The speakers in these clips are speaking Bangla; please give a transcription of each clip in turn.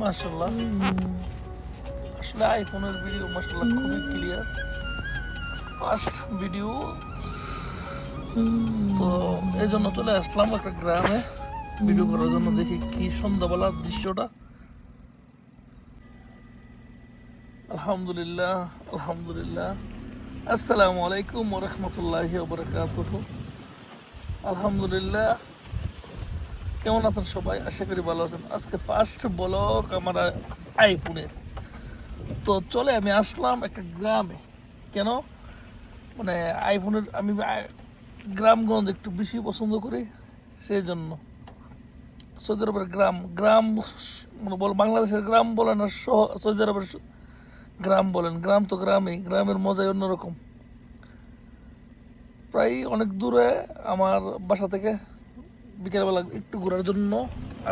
মাশাল্লাহ আসলে আইফোনের ভিডিও মাশাল্লাহ খুবই ক্লিয়ার ফার্স্ট ভিডিও তো এই জন্য চলে আসলাম একটা গ্রামে। ভিডিও করার জন্য দেখি কি সন্ধ্যাবেলার দৃশ্যটা। আলহামদুলিল্লাহ আলহামদুলিল্লাহ। আসসালামু আলাইকুম ওরহমতুল্লাহি ওবরাকাতুহু আলহামদুলিল্লাহ। কেমন আছেন সবাই? আশা করি ভালো আছেন। আজকে ফার্স্ট ব্লগ আমার আইফোনের। তো চলে আমি আসলাম একটা গ্রামে। কেন? মানে আইফোনের আমি গ্রামগঞ্জ একটু বেশি পছন্দ করি সেই জন্য সৌদি আরবের গ্রাম গ্রাম মানে বল, বাংলাদেশের গ্রাম বলেন শহ- সৌদি আরবের গ্রাম বলেন। গ্রাম তো গ্রামই, গ্রামের মজাই অন্যরকম। প্রায় অনেক দূরে আমার বাসা থেকে বিকেলবেলা একটু ঘোরার জন্য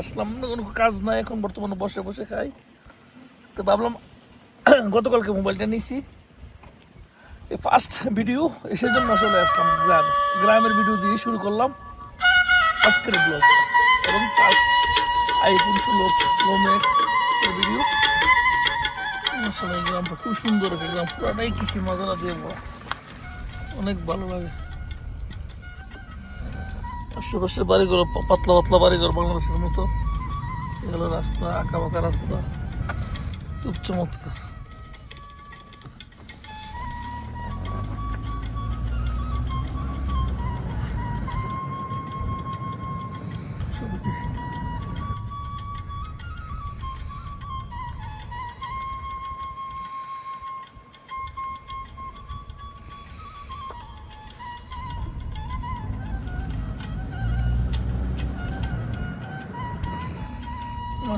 আসলাম। কোনো কাজ নাই, এখন বর্তমানে বসে বসে খাই। তো ভাবলাম গতকালকে মোবাইলটা নিছি। এই ফার্স্ট ভিডিও সেই জন্য চলে আসলাম গ্রামে। গ্রামের ভিডিও দিয়ে শুরু করলাম আজকের ব্লগ এবং ফার্স্ট আইফোন ষোলো প্রো ম্যাক্স এর ভিডিও গ্রামটা খুব সুন্দর গ্রাম। পুরাটাই কৃষি মজারা দিয়ে। অনেক ভালো লাগে। আশেপাশে বাড়িঘর পাতলা পাতলা বাড়িঘর বাংলাদেশের মতো। এগুলো রাস্তা আঁকা বাঁকা রাস্তা। খুব চমৎকার।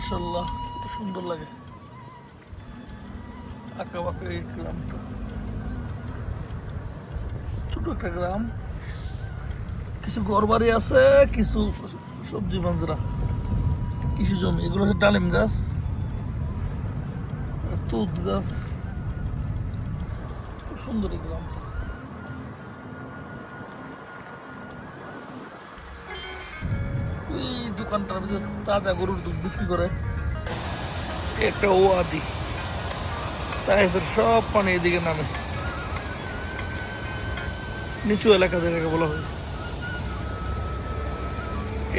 মাশাল্লাহ কত সুন্দর লাগে। এই গ্রামটা। ছোট একটা গ্রাম। কিছু ঘর বাড়ি আছে, কিছু সবজি বাঞ্জরা, কিছু জমি। এগুলো হচ্ছে ডালিম গাছ তুত গাছ। খুব সুন্দর এই গ্রামটা। দোকানটার ভিতরে তাজা গরুর দুধ বিক্রি করে। একটা ও আদি তাই ফের সব পানি এদিকে নামে। নিচু এলাকা যেটাকে বলা হয়।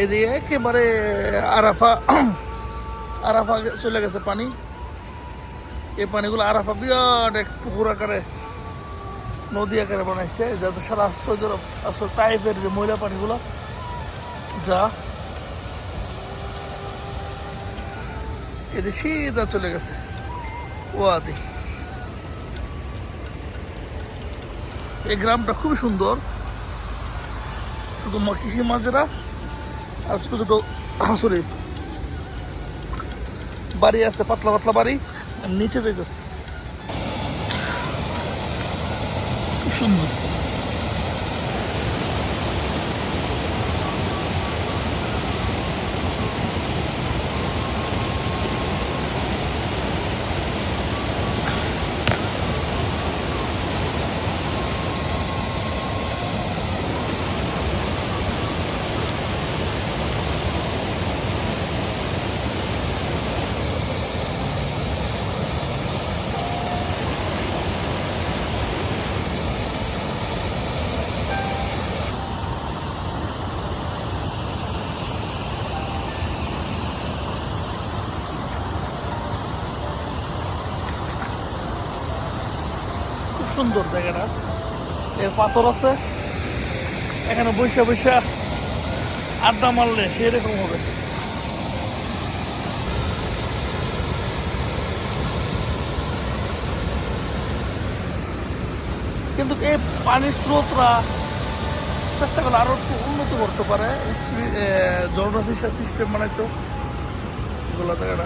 এদিকে একেবারে আরাফা আরাফা চলে গেছে পানি। এই পানিগুলো আরাফা বিরাট এক পুকুর আকারে, নদী আকারে বানাইছে, যাতে সারা আশ্চর্য আসল টাইপের যে ময়লা পানিগুলো, যা এদের সিধা চলে গেছে। ও আদি এই গ্রামটা খুবই সুন্দর। শুধু কৃষি মাজরা আর ছোট ছোট, সরি, বাড়ি আছে, পাতলা পাতলা বাড়ি নিচে যাইতেছে। খুব সুন্দর। সুন্দর জায়গাটা। এর পাথর আছে। এখানে বৈশা বৈশা আড্ডা মারলে সেরকম হবে। কিন্তু এই পানির স্রোতরা চেষ্টা করলে আরও একটু উন্নত করতে পারে। ঝর্ণা সিস্টেম বানাইতো। এগুলো জায়গাটা।